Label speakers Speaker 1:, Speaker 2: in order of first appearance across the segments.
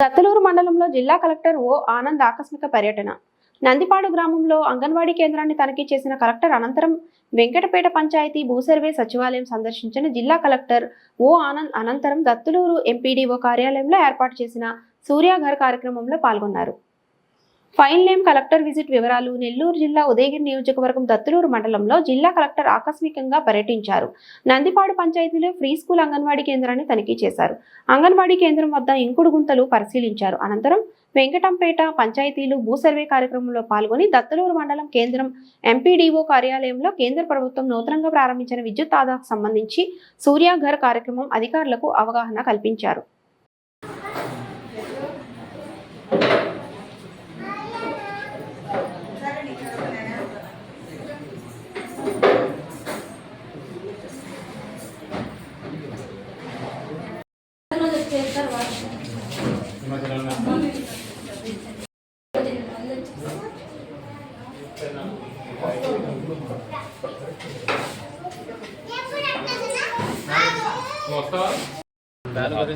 Speaker 1: సత్తలూరు మండలంలో జిల్లా కలెక్టర్ ఓ ఆనంద్ ఆకస్మిక పర్యటన. నందిపాడు గ్రామంలో అంగన్వాడీ కేంద్రాన్ని తనిఖీ చేసిన కలెక్టర్ అనంతరం వెంకటపేట పంచాయతీ భూసర్వే సచివాలయం సందర్శించిన జిల్లా కలెక్టర్ ఓ ఆనంద్ అనంతరం దత్తులూరు ఎంపీడీఓ కార్యాలయంలో ఏర్పాటు చేసిన సూర్యాఘర్ కార్యక్రమంలో పాల్గొన్నారు. ఫైల్ నేమ్ కలెక్టర్ విజిట్ వివరాలు నెల్లూరు జిల్లా ఉదయగిరి నియోజకవర్గం దత్తులూరు మండలంలో జిల్లా కలెక్టర్ ఆకస్మికంగా పర్యటించారు. నందిపాడు పంచాయతీలో ఫ్రీ స్కూల్ అంగన్వాడీ కేంద్రాన్ని తనిఖీ చేశారు. అంగన్వాడీ కేంద్రం వద్ద ఇంకుడు గుంతలు పరిశీలించారు. అనంతరం వెంకటంపేట పంచాయతీలు భూ సర్వే కార్యక్రమంలో పాల్గొని దత్తలూరు మండలం కేంద్రం ఎంపీడీఓ కార్యాలయంలో కేంద్ర ప్రభుత్వం నూతనంగా ప్రారంభించిన విద్యుత్ ఆదాకు సంబంధించి సూర్యాఘర్ కార్యక్రమం అధికారులకు అవగాహన కల్పించారు.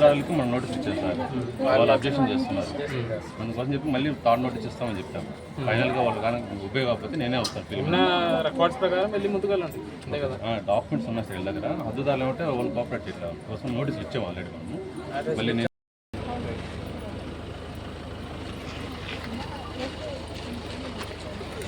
Speaker 2: దానికి మనం నోటీస్ ఇచ్చేసారు వాళ్ళు అబ్జెక్షన్ చేస్తున్నారు. అందుకోసం చెప్పి మళ్ళీ థర్డ్ నోటీస్ ఇస్తామని చెప్పాము. ఫైనల్గా వాళ్ళు కానీ ఉపయోగపడితే నేనే వస్తాను
Speaker 3: రికార్డ్స్ ప్రకారం వెళ్ళి ముందుకు
Speaker 2: డాక్యుమెంట్స్ ఉన్నాయి సార్ దగ్గర. హద్దుదారులు ఏమంటే వాళ్ళు కోఆపరేట్ చేయట్లేదు కోసం నోటీస్ ఇచ్చాము ఆల్రెడీ మనము. మళ్ళీ